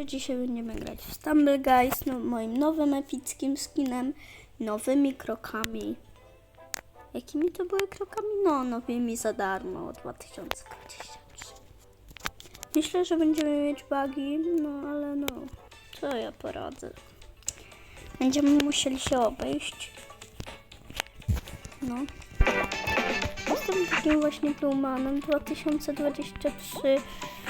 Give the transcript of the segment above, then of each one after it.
Dzisiaj będziemy grać w Stumble Guys, no, moim nowym epickim skinem, nowymi krokami. Jakimi to były krokami? No, nowymi za darmo od 2023. Myślę, że będziemy mieć bugi, no ale no, co ja poradzę. Będziemy musieli się obejść. No. Jestem takim właśnie Bluemanem 2023 z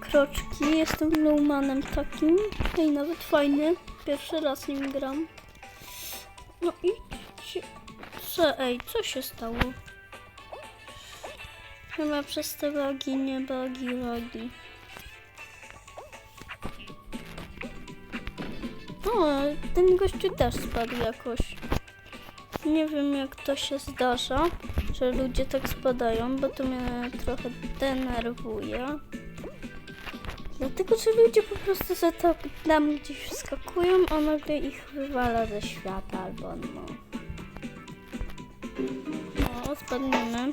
kroczki. Jestem Bluemanem takim. No i nawet fajny. Pierwszy raz nim gram. No i co, ej, co się stało? Chyba przez te bugi, nie bugi, bugi. O, ten gościu też spadł jakoś. Nie wiem jak to się zdarza, że ludzie tak spadają, bo to mnie trochę denerwuje. Dlatego, że ludzie po prostu za to tam gdzieś wskakują, a nagle ich wywala ze świata albo no. No, spadniemy.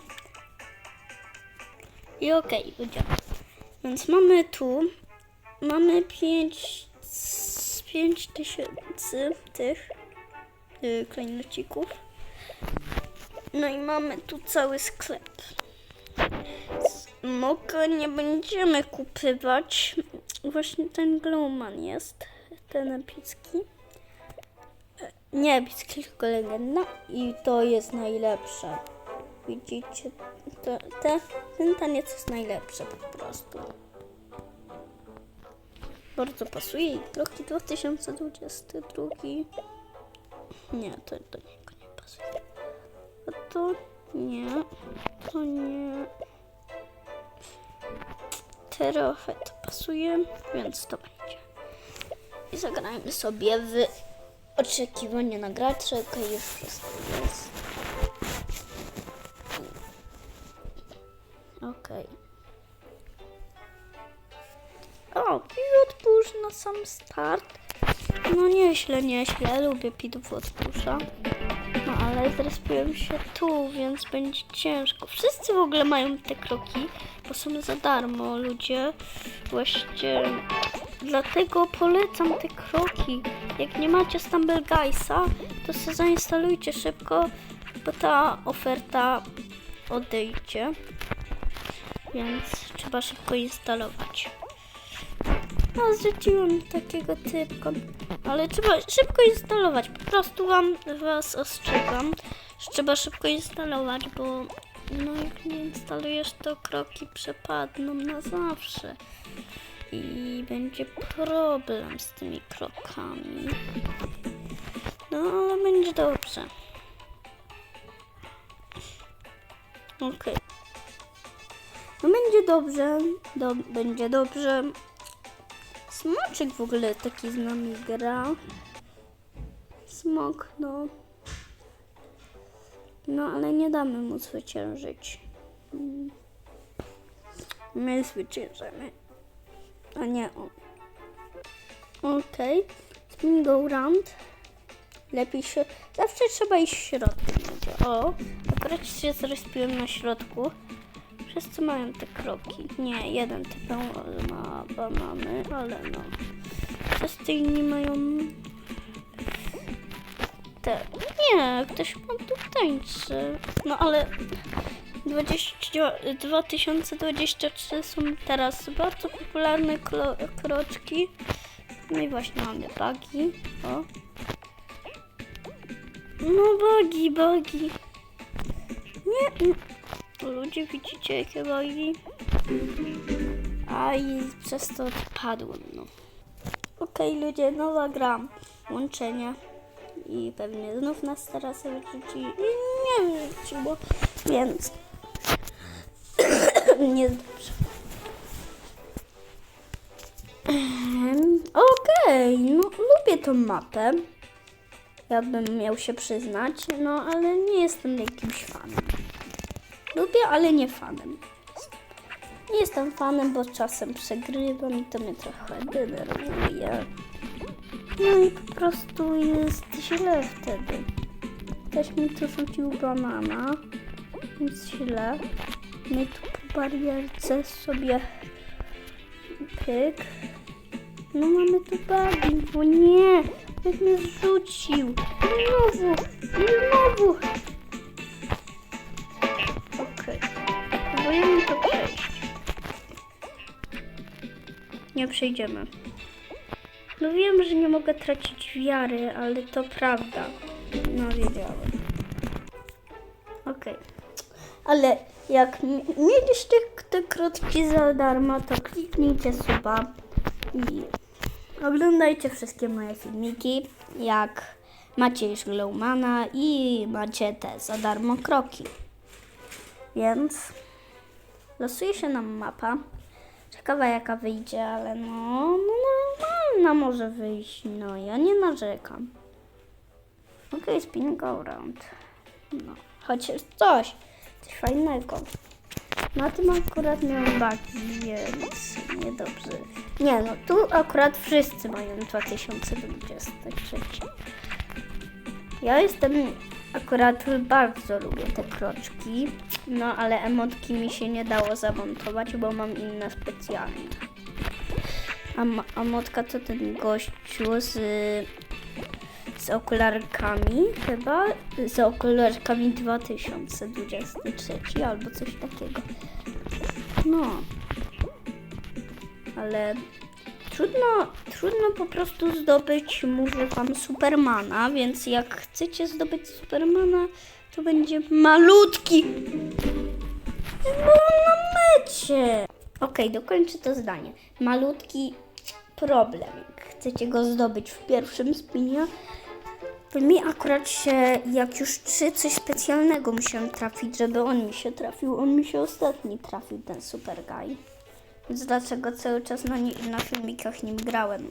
I okej, ludzie. Więc mamy tu, mamy 5 pięć tysięcy tych y, klejnocików. No i mamy tu cały sklep. Mogę nie będziemy kupywać. Właśnie ten Glowman jest, ten epicki. E, Nie epicki, tylko legenda. I to jest najlepsze. Widzicie, to, te, ten taniec jest najlepszy po prostu. Bardzo pasuje i kroki 2022. Nie, to do niego nie pasuje. A to nie, to nie. Trochę to pasuje, więc to będzie. I zagrajmy sobie w oczekiwanie na graczy. Okej, już wszystko jest. Okej. O, Pidów Push na sam start. No nieźle, nieźle. Lubię Pidów od Pusha. No ale zrespiłem się tu, więc będzie ciężko. Wszyscy w ogóle mają te kroki, bo są za darmo ludzie. Właśnie dlatego polecam te kroki. Jak nie macie Stumble Guysa, to sobie zainstalujcie szybko, bo ta oferta odejdzie. Więc trzeba szybko instalować. No, takiego typka, ale trzeba szybko instalować. Po prostu wam was ostrzegam, że trzeba szybko instalować, bo no jak nie instalujesz, to kroki przepadną na zawsze. I będzie problem z tymi krokami. No, ale będzie dobrze. Okej. No będzie dobrze, do, będzie dobrze. Smoczek w ogóle taki z nami gra. Smok, no. No, ale nie damy mu zwyciężyć. My zwyciężymy. A nie on. Okej. Okay. go round. Lepiej się... Zawsze trzeba iść środkiem. O, akurat się zrespiłem na środku. Wszyscy mają te kroki. Nie, jeden typ ma banany, ale no. Wszyscy inni mają te. Nie, ktoś ma tu tańczy. No ale 20, 2023 są teraz bardzo popularne kroczki. No i właśnie mamy bugi. O. No bugi. Nie, nie. Ludzie, widzicie jakie bugi? A i przez to odpadłem, no. Okej, ludzie, nowa gra. Łączenie. I pewnie znów nas teraz wyrzuci. I nie wyrzuciło, więc nie dobrze. Ehm, Okej, no lubię tą mapę. Ja bym miał się przyznać, no ale nie jestem jakimś fanem. Lubię, ale nie fanem. Nie jestem fanem, bo czasem przegrywam i to mnie trochę denerwuje. No i po prostu jest źle wtedy. Ktoś mi tu rzucił banana, więc źle. My tu po barierce sobie pyk. No mamy tu bagi, bo nie, jak mnie zrzucił. I Znowu, i znowu. Nie przejdziemy. No wiem, że nie mogę tracić wiary, ale to prawda. No wiedziałem. Okej. Ale jak mi- mieliście te krótki za darmo, to kliknijcie suba i oglądajcie wszystkie moje filmiki, jak macie już Glowmana i macie te za darmo kroki. Więc losuje się nam mapa. Ciekawa jaka wyjdzie, ale no, no normalna może wyjść. No ja nie narzekam. Okej, spinning around. No, chociaż coś. Coś fajnego. Na tym akurat miałem baki, więc niedobrze. Nie no, tu akurat wszyscy mają 2023. Ja jestem, akurat bardzo lubię te kroczki, no ale emotki mi się nie dało zamontować, bo mam inne specjalne. A, a motka to ten gościu z, z okularkami chyba, z okularkami 2023 albo coś takiego. No, ale trudno, trudno po prostu zdobyć, mówię wam, Supermana, więc jak chcecie zdobyć Supermana, to będzie malutki. No na mecie. Okej, dokończę to zdanie. Malutki problem. Chcecie go zdobyć w pierwszym spinie, mi akurat się, jak już trzy coś specjalnego musiałem trafić, żeby on mi się trafił. On mi się ostatni trafił, ten super guy. Więc dlaczego cały czas na, na filmikach nim grałem.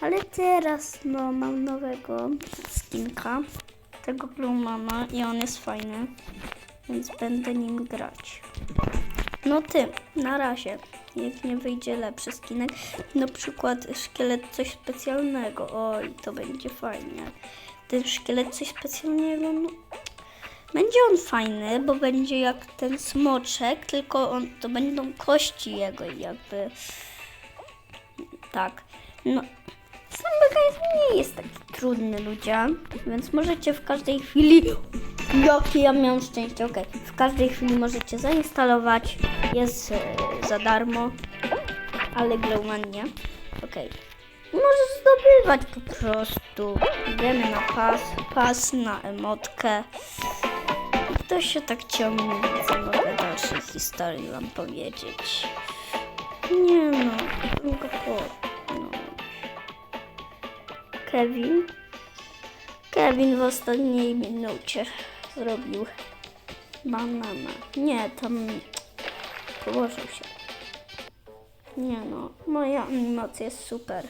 Ale teraz no mam nowego skinka, tego Blue Mama i on jest fajny, więc będę nim grać. No ty, na razie, jak nie wyjdzie lepszy skinek, na przykład szkielet coś specjalnego, oj, to będzie fajnie. Ten szkielet coś specjalnego, no, będzie on fajny, bo będzie jak ten smoczek, tylko on, to będą kości jego jakby, tak, no, sam mechanizm nie jest taki trudny, ludzie, więc możecie w każdej chwili, jakie ja miałam szczęście, okej, w każdej chwili możecie zainstalować, jest e, za darmo, ale Glowman nie, okej. Możesz zdobywać po prostu. Idziemy na pas, pas na emotkę. To się tak ciągnie, więc mogę dalszej historii wam powiedzieć. Nie no, tylko po... No. Kevin. Kevin w ostatniej minucie zrobił banana. Nie, tam położył się. Nie no, moja animacja jest super.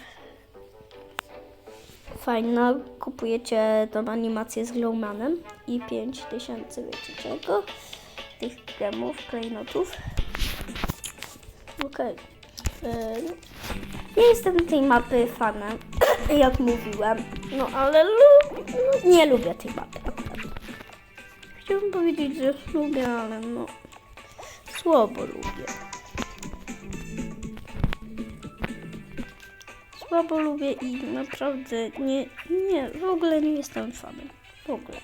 Fajna, kupujecie tą animację z Glowmanem i 5000 wiecie czego? Tych gemów, klejnotów. Okej. Ym, Ja jestem tej mapy fanem, jak mówiłem. No ale lu- nie lubię tej mapy akurat. Chciałbym powiedzieć, że lubię, ale no słabo lubię. Słabo lubię i naprawdę nie, nie, w ogóle nie jestem fanem. W ogóle.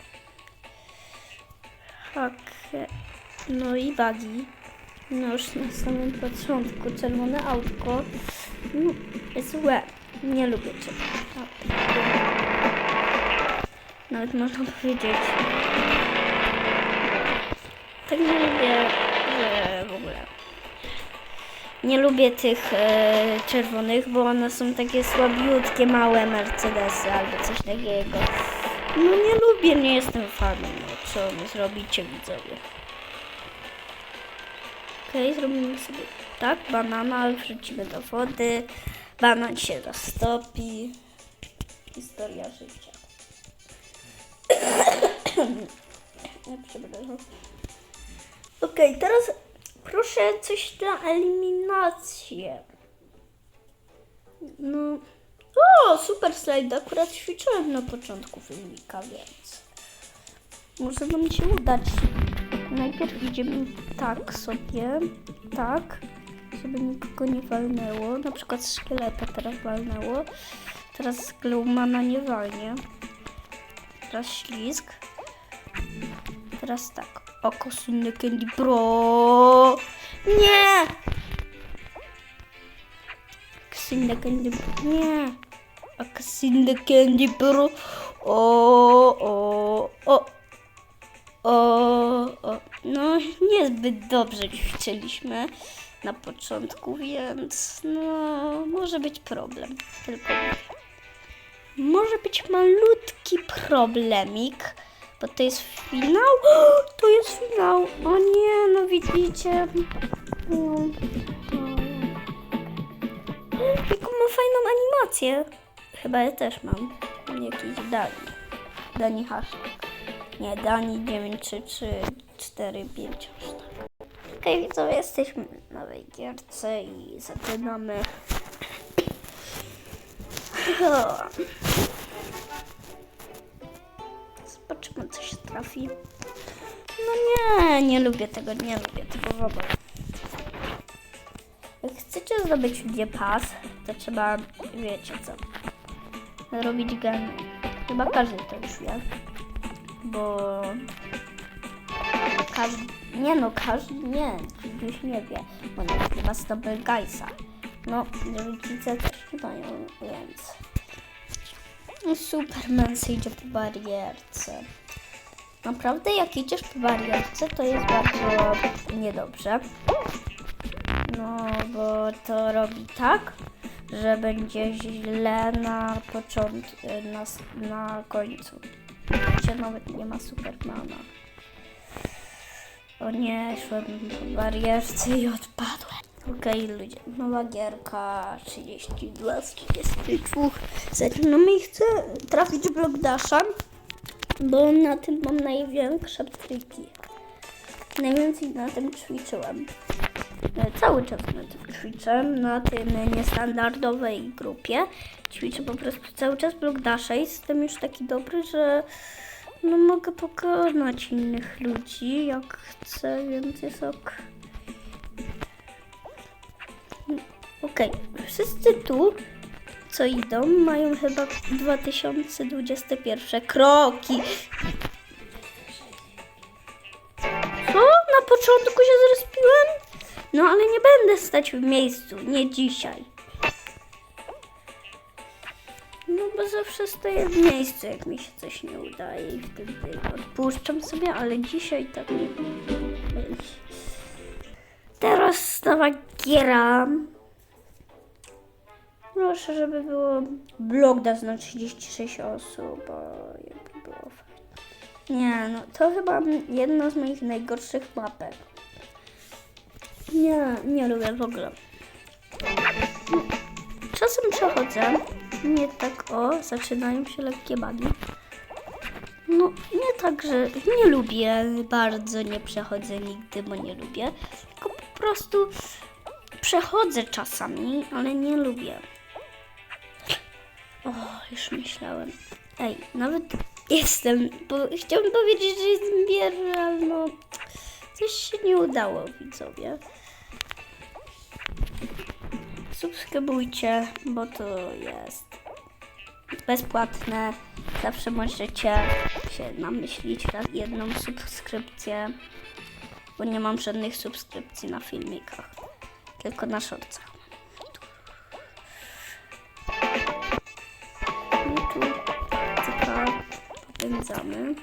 Tak. No i bagi. No już na samym początku czerwone autko. Jest złe. Nie lubię. Tak. Nawet można powiedzieć. Tak nie lubię, że w ogóle. Nie lubię tych e, czerwonych, bo one są takie słabiutkie, małe Mercedesy albo coś takiego. No nie lubię, nie jestem fanem. No, co zrobicie widzowie? Okej, zrobimy sobie tak, banana, wrzucimy do wody, banan się roztopi. Historia życia. Przepraszam. Okej, teraz proszę coś na eliminację. No. O, super slajd. Akurat ćwiczyłem na początku filmika, więc może nam się udać. Najpierw idziemy tak sobie, tak. żeby nikogo nie walnęło. Na przykład szkieleta teraz walnęło. Teraz Glowmana nie walnie. Teraz ślizg. Teraz tak. Oko Synne Candy. Nie! Synne Candy. Nie. Synne Candy Pro. O, o, o. O, o. No, niezbyt dobrze ćwiczyliśmy na początku, więc no, może być problem. Tylko. Może być malutki problemik, bo to jest finał. O, to jest finał. O nie, no widzicie. No, no. Jaką ma fajną animację. Chyba ja też mam. Jakiś Dani. Dani hashtag. Nie, Dani 93345 Okej, okay, widzowie, jesteśmy w nowej gierce i zaczynamy. Zobaczymy, co się trafi. No nie, nie lubię tego, nie lubię tego w ogóle. Jak chcecie zdobyć gdzie pas, to trzeba, wiecie co, robić geny. Chyba każdy to już wie, bo każdy, nie no, każdy nie, już nie wie, bo nie chyba z Guysa. No, rodzice też nie mają, więc... No, Superman idzie po barierce. Naprawdę, jak idziesz po barierce, to jest bardzo niedobrze. No, bo to robi tak, że będzie źle na początku, na, na końcu. Gdzie nawet nie ma Supermana. O nie, szłem barierce i odpadłem. Okej, ludzie, nowa gierka 32 z 32. Zaczynamy i chcę trafić w Block Dasha, bo na tym mam największe triki. Najwięcej na tym ćwiczyłem. Cały czas ćwiczę, na tym niestandardowej grupie. Ćwiczę po prostu cały czas Block Dasha i jestem już taki dobry, że no mogę pokonać innych ludzi jak chcę, więc jest ok. Okej, wszyscy tu, co idą, mają chyba 2021 kroki. No ale nie będę stać w miejscu, nie dzisiaj. No bo zawsze stoję w miejscu, jak mi się coś nie udaje i wtedy odpuszczam sobie, ale dzisiaj tak nie. Ej. Teraz nowa giera. Proszę, żeby było blok da na 36 osób, bo jakby było fajnie. Nie, no to chyba jedna z moich najgorszych mapek. Nie, nie lubię w ogóle. Czasem przechodzę, nie tak o, zaczynają się lekkie bugi. No, nie tak, że nie lubię, bardzo nie przechodzę nigdy, bo nie lubię, tylko po prostu przechodzę czasami, ale nie lubię. O, już myślałem. Ej, nawet jestem, bo powiedzieć, że jestem bierny, ale no, coś się nie udało, widzowie. Subskrybujcie, bo to jest bezpłatne. Zawsze możecie się namyślić raz jedną subskrypcję, bo nie mam żadnych subskrypcji na filmikach, tylko na shortcach. I tu tylko popędzamy.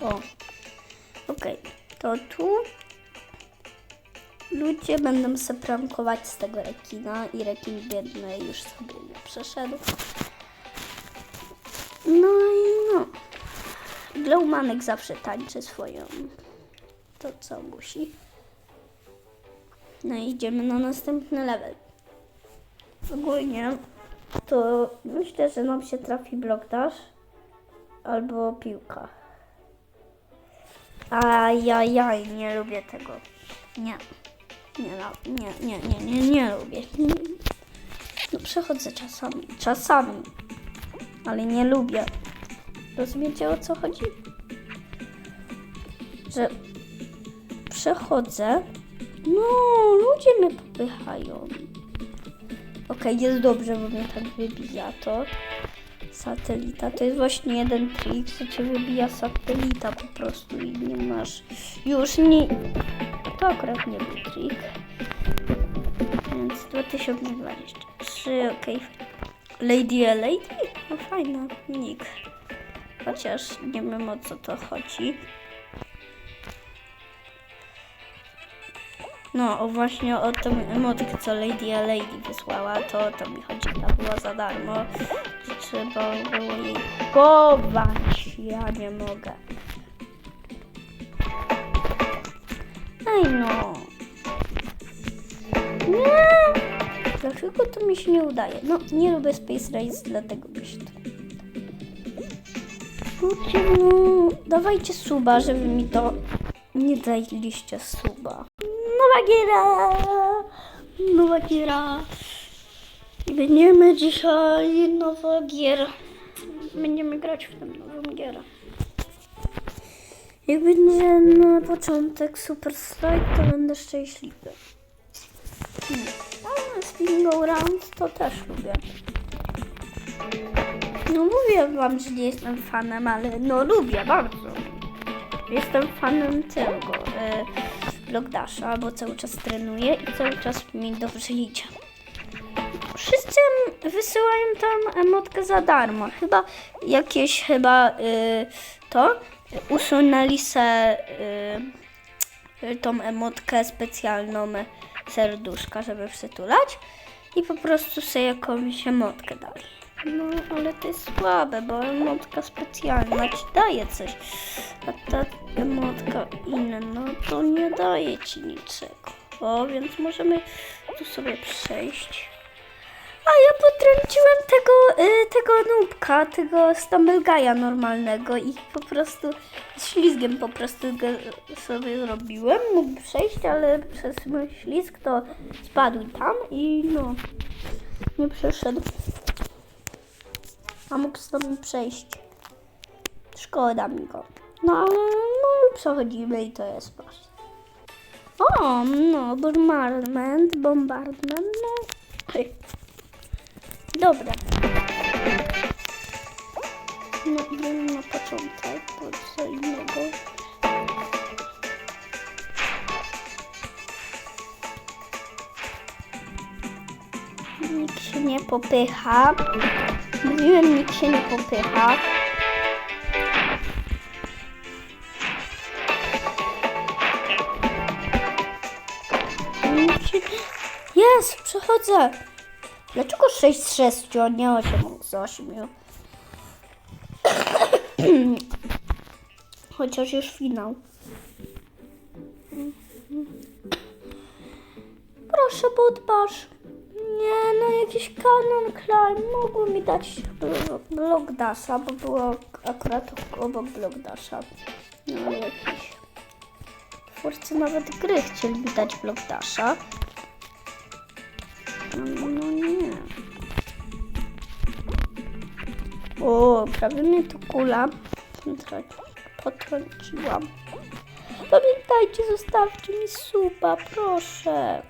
O, okej, to tu ludzie będą se prankować z tego rekina i rekin biedny już sobie nie przeszedł. No i no. Glowmanek zawsze tańczy swoją to co musi. No i idziemy na następny level. Ogólnie to myślę, że nam się trafi blok dash albo piłka. Ajajaj, nie lubię tego. Nie. Nie, no, nie, nie, nie, nie, nie lubię. No przechodzę czasami, czasami, ale nie lubię. Rozumiecie o co chodzi? Że przechodzę. No, ludzie mnie popychają. Okej, jest dobrze, bo mnie tak wybija to. Satelita, to jest właśnie jeden trik, co cię wybija satelita po prostu i nie masz już nie... To akurat nie był trik. Więc 2023, okej. Lady a Lady? No fajna, nick. Chociaż nie wiem o co to chodzi. No, właśnie o tą emotkę, co Lady a Lady wysłała, to to mi chodzi, ta była za darmo. Trzeba było jej kupować. Ja nie mogę. Ej no. Nie. Dlaczego to mi się nie udaje? No, nie lubię Space Race, dlatego mi się to no, dawajcie suba, żeby mi to nie daliście suba. Nowa giera! Nowa giera. Będziemy dzisiaj nowa giera. Będziemy grać w tę nową gierę. Jak będzie na początek Super Slide, to będę szczęśliwy. Hmm. A Spinning Round to też lubię. No mówię wam, że nie jestem fanem, ale no lubię bardzo. Jestem fanem tego e, Blockdasha, bo cały czas trenuję i cały czas mi dobrze idzie. Wszyscy wysyłają tam emotkę za darmo. Chyba jakieś chyba y, to usunęli se y, y, tą emotkę specjalną serduszka, żeby przytulać i po prostu sobie jakąś emotkę dali. No, ale to jest słabe, bo emotka specjalna ci daje coś, a ta emotka inna, no to nie daje ci niczego. O, więc możemy tu sobie przejść. A ja potrąciłem tego, y, tego nubka, tego Stumblegaja normalnego i po prostu ślizgiem po prostu go sobie zrobiłem. Mógł przejść, ale przez mój ślizg to spadł tam i no, nie przeszedł. A mógł stąd przejść. Szkoda mi go. No ale no, przechodzimy i to jest właśnie. O, no, bombardment, bombardment, no. Dobra. No, idziemy na początek, bo co innego. Nikt się nie popycha. Mówiłem, nikt się nie popycha. Jest, przechodzę. Dlaczego 6 z 6, a nie 8 z 8? Chociaż już finał. Proszę, podbasz. Nie, no jakiś kanon Klein. Mogło mi dać blo- blok Dasha, bo było akurat obok blok Dasha. No jakiś. Twórcy nawet gry chcieli mi dać blok Dasha. No, no O, prawie mnie tu kula potrą- potrąciłam. Pamiętajcie, zostawcie mi suba, proszę.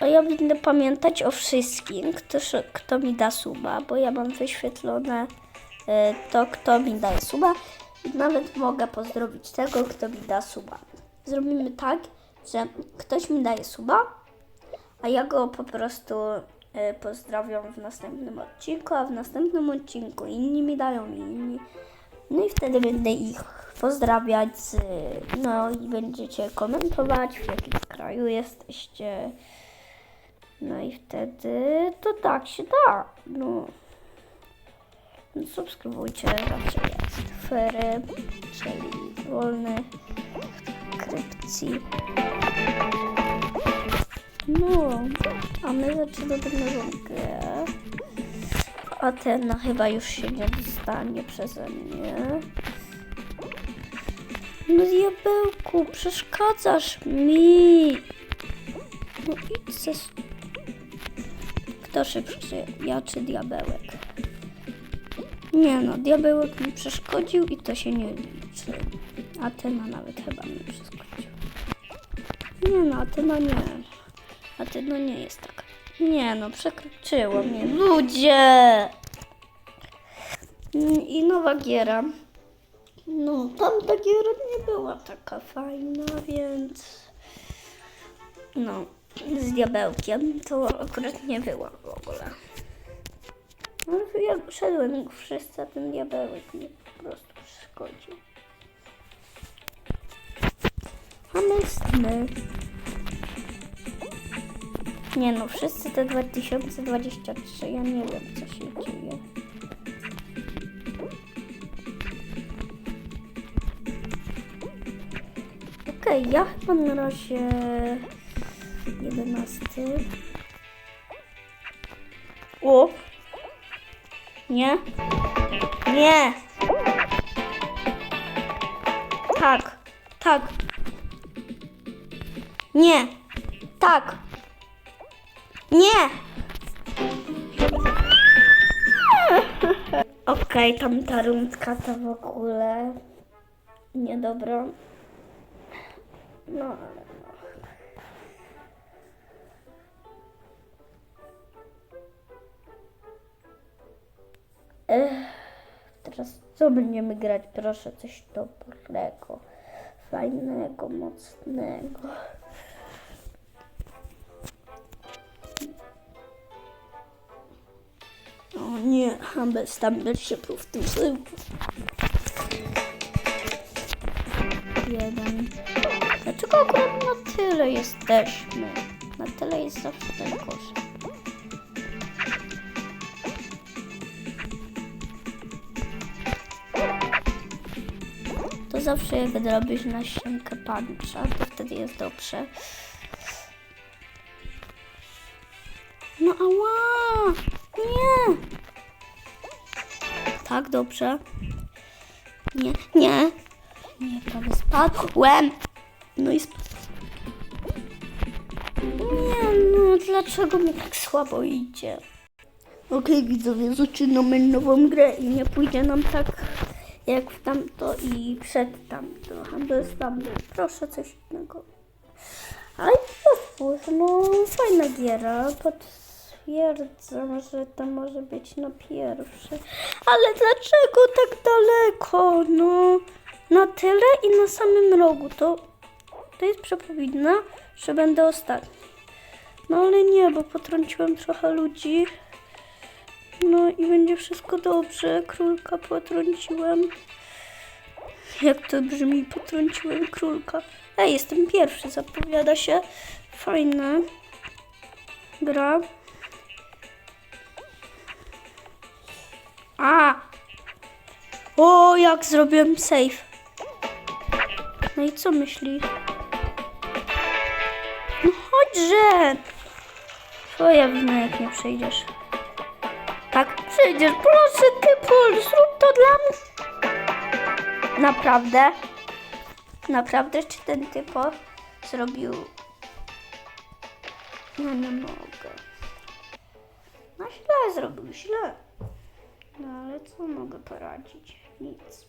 A ja będę pamiętać o wszystkim, kto, kto mi da suba, bo ja mam wyświetlone e, to, kto mi daje suba. I nawet mogę pozdrowić tego, kto mi da suba. Zrobimy tak, że ktoś mi daje suba, a ja go po prostu pozdrawiam w następnym odcinku, a w następnym odcinku inni mi dają inni. No i wtedy będę ich pozdrawiać, no i będziecie komentować, w jakim kraju jesteście. No i wtedy to tak się da. No. No, Subskrybujcie, zawsze jest fery, czyli wolny krypcji. No, a my zaczynamy grę. A ten no, chyba już się nie dostanie przeze mnie. No diabełku, przeszkadzasz mi. No idź ze... Kto szybszy, ja czy diabełek? Nie no, diabełek mi przeszkodził i to się nie liczy. Atena nawet chyba mnie przeskoczyła. Nie no, Atena nie. Atena nie jest taka. Nie no, przekroczyło mnie. Ludzie! I nowa giera. No, tamta giera nie była taka fajna, więc... No, z diabełkiem to akurat nie była w ogóle. No, jak szedłem wszyscy, a ten diabełek mnie po prostu przeszkodził. A my sny. Nie no, wszyscy te 2023, ja nie wiem co się dzieje. Okej, ja chyba na razie 11. O! Nie? Nie! Tak, tak. Nie! Tak! Nie! Okej, tam ta rundka to w ogóle niedobro. No, ale no. Ech, teraz co będziemy grać? Proszę, coś dobrego, fajnego, mocnego. Nie, Humble Stumble się powtórzył. Jeden. Dlaczego akurat na tyle jesteśmy? Na tyle jest zawsze ten kosz. To zawsze jak robisz na ściankę pancza, to wtedy jest dobrze. No ała! Nie! Tak, dobrze. Nie, nie. Nie, prawie spadłem. No i spadłem. Nie, no dlaczego mi tak słabo idzie? Okej, widzowie, zaczynamy nową grę i nie pójdzie nam tak jak w tamto i przed tamto. Handel tamto. Proszę coś innego. Ale powtórz, no fajna giera. Potwierdzam, że to może być na pierwsze. Ale dlaczego tak daleko? No, na tyle i na samym rogu. To, to jest przepowiednia, że będę ostatni. No ale nie, bo potrąciłem trochę ludzi. No i będzie wszystko dobrze. Królka potrąciłem. Jak to brzmi, potrąciłem królka. Ej, jestem pierwszy, zapowiada się. Fajna gra. A! O, jak zrobiłem save. No i co myślisz? No chodźże! Twoja wina, jak nie przejdziesz. Tak, przejdziesz. Proszę, typul, zrób to dla mnie. Naprawdę? Naprawdę, czy ten typo zrobił... No nie mogę. No źle zrobił, źle. No ale co mogę poradzić? Nic.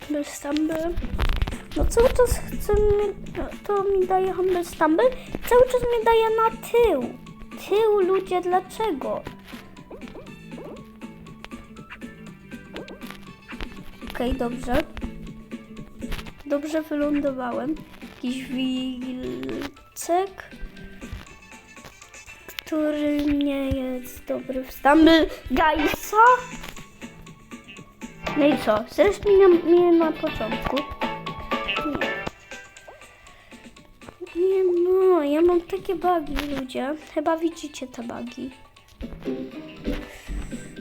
Humble Stumble. No cały czas chce mi, no, to mi daje Humble Stumble, cały czas mi daje na tył. Tył ludzie, dlaczego? Okej, dobrze. Dobrze wylądowałem. Jakiś wilcek, który nie jest dobry w Stumble Guysa. No i co? Zresztą mnie, mnie na początku. Nie. Nie no, ja mam takie bugi, ludzie. Chyba widzicie te bugi.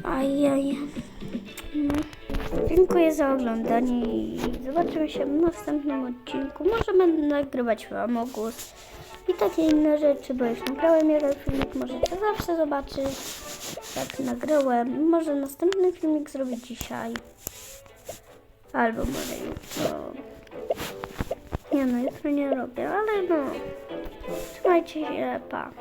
Ajaj. No. Dziękuję za oglądanie i zobaczymy się w następnym odcinku. Może będę nagrywać w Amogus i takie inne rzeczy, bo już nagrałem jeden filmik, możecie zawsze zobaczyć jak nagrałem. Może następny filmik zrobię dzisiaj. Albo może jutro. Nie no, jutro nie robię, ale no. Trzymajcie się, pa.